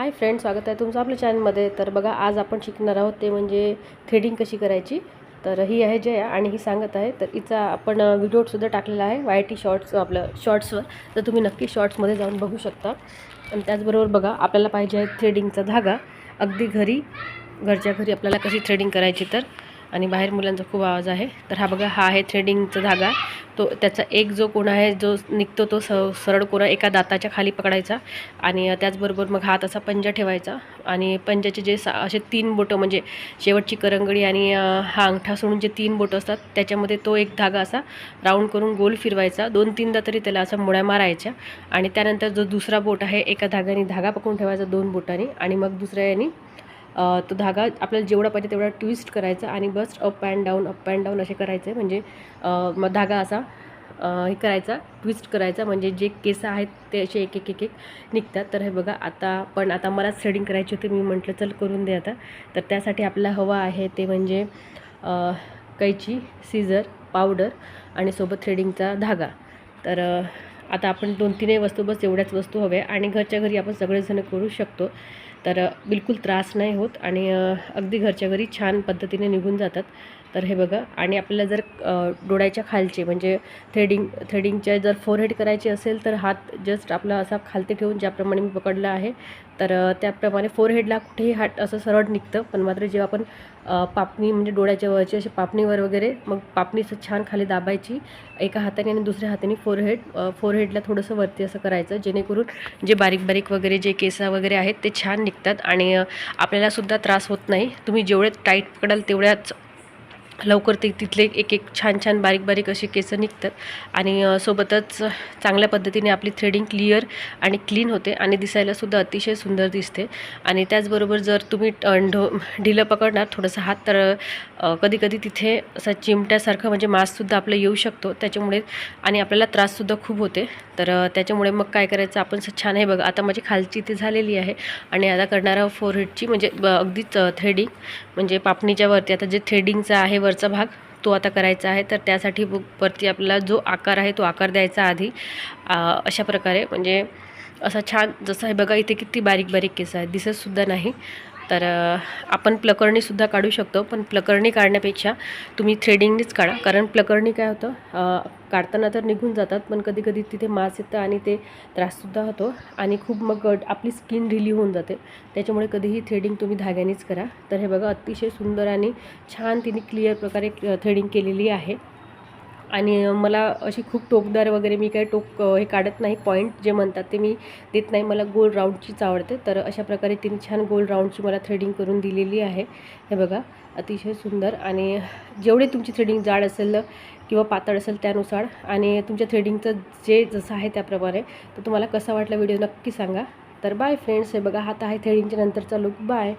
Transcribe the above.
Hi friend स्वागत आहे तुमचं आपल्या चॅनलमध्ये. तर बघा आज आपण शिकणार आहोत ते म्हणजे थ्रेडिंग कशी करायची. तर ही आहे जया आणि ही सांगत आहे. तर हिचा आपण व्हिडिओसुद्धा टाकलेला आहे वाय टी शॉर्ट्स आपलं शॉर्ट्सवर तर तुम्ही नक्की शॉर्ट्समध्ये जाऊन बघू शकता. आणि त्याचबरोबर बघा आपल्याला पाहिजे आहे थ्रेडिंगचा धागा. अगदी घरी घरच्या घरी आपल्याला कशी थ्रेडिंग करायची तर. आणि बाहेर मुलांचा खूप आवाज आहे. तर हा बघा हा आहे थ्रेडिंगचा धागा. तो त्याचा एक जो कोणा आहे जो निघतो तो स सरळ कोणा एका दाताच्या खाली पकडायचा आणि त्याचबरोबर मग हात असा पंजा ठेवायचा आणि पंजाचे जे सा असे तीन बोटं म्हणजे शेवटची करंगळी आणि हा अंगठा सोडून जे तीन बोटं असतात त्याच्यामध्ये तो एक धागा असा राऊंड करून गोल फिरवायचा. दोन तीनदा तरी त्याला असा मुळ्या मारायच्या आणि त्यानंतर जो दुसरा बोट आहे एका धाग्याने धागा पकडून ठेवायचा दोन बोटांनी आणि मग दुसऱ्या याने तो धागा आपल्याला जेवढा पाहिजे तेवढा ट्विस्ट करायचा आणि बस up and down up and down असे करायचे. म्हणजे मग धागा असा हे करायचा ट्विस्ट करायचा. म्हणजे जे केस आहेत ते असे एक एक एक एक निघतात. तर हे बघा आता पण आता मला थ्रेडिंग करायची होती. मी म्हटलं चल करून दे आता. तर त्यासाठी आपल्याला हवं आहे ते म्हणजे कैची सीझर पावडर आणि सोबत थ्रेडिंगचा धागा. तर आता आपण दोन तीनही वस्तू बस एवढ्याच वस्तू हव्या. आणि घरच्या घरी आपण सगळेजण करू शकतो. तर बिलकुल त्रास नाही होत आणि अगदी घरच्या घरी छान पद्धतीने निघून जातात. तर हे बघा आणि आपल्याला जर डोळ्याच्या खालचे म्हणजे थ्रेडिंग थ्रेडिंगच्या जर फोरहेड करायचे असेल तर हात जस्ट आपला असा खालती ठेवून ज्याप्रमाणे मी पकडला आहे तर त्याप्रमाणे फोरहेडला कुठेही हात असं सरळ निघतं. पण मात्र जेव्हा आपण पापणी म्हणजे डोळ्याच्या वरची अशी पापणीवर वगैरे मग पापणी असं छान खाली दाबायची एका हाताने आणि दुसऱ्या हाताने फोरहेड फोरहेडला थोडंसं वरती असं करायचं जेणेकरून जे बारीक बारीक वगैरे जे केस वगैरे आहेत ते छान निघतात आणि आपल्यालासुद्धा त्रास होत नाही. तुम्ही जेवढे टाईट पकडाल तेवढ्याच लवकर ते तिथले एक एक छान छान बारीक बारीक असे केस निघतात. आणि सोबतच चांगल्या पद्धतीने आपली थ्रेडिंग क्लिअर आणि क्लीन होते आणि दिसायलासुद्धा अतिशय सुंदर दिसते. आणि त्याचबरोबर जर तुम्ही ढो ढिलं पकडणार थोडंसं हात तर कधी कधी तिथे असा चिमट्यासारखं म्हणजे मास्कसुद्धा आपलं येऊ शकतो. त्याच्यामुळे आणि आपल्याला त्राससुद्धा खूप होते. तर त्याच्यामुळे मग काय करायचं आपण असं छान आहे बघा. आता माझी खालची इथे झालेली आहे. आणि आता करणार आहोत फोरहेडची म्हणजे अगदीच थ्रेडिंग म्हणजे पापणीच्या वरती. आता जे थ्रेडिंगचं आहे वरचा भाग तो आता करायचा आहे. तर त्यासाठी ब- वरती आपल्याला जो आकार आहे तो आकार द्यायचा आधी. अशा प्रकारे म्हणजे असा छान जसं आहे बघा इथे किती बारीक बारीक केस आहेत. दिसतसुद्धा नाही. तर आपण प्लकर्णीसुद्धा काढू शकतो पण प्लकर्णी काढण्यापेक्षा तुम्ही थ्रेडिंगनीच काढा. कारण प्लकर्णी काय होतं काढताना तर निघून जातात पण कधी कधी तिथे मास येतं आणि ते त्राससुद्धा होतो आणि खूप मग आपली स्किन ढिली होऊन जाते. त्याच्यामुळे कधीही थ्रेडिंग तुम्ही धाग्यानेच करा. तर हे बघा अतिशय सुंदर आणि छान तिने क्लिअर प्रकारे थ्रेडिंग केलेली आहे. आणि मला अशी खूप टोकदार वगैरे मी काही टोक हे काढत नाही. पॉईंट जे म्हणतात ते मी देत नाही. मला गोल राऊंडचीच आवडते. तर अशा प्रकारे तिने छान गोल राऊंडची मला थ्रेडिंग करून दिलेली आहे. हे बघा अतिशय सुंदर. आणि जेवढे तुमची थ्रेडिंग जाड असेल किंवा पातळ असेल त्यानुसार आणि तुमच्या थ्रेडिंगचं जे जसं आहे त्याप्रमाणे तर तुम्हाला कसा वाटला व्हिडिओ नक्की सांगा. तर बाय फ्रेंड्स हे बघा हात आहे थ्रेडिंगच्या नंतरचा लुक बाय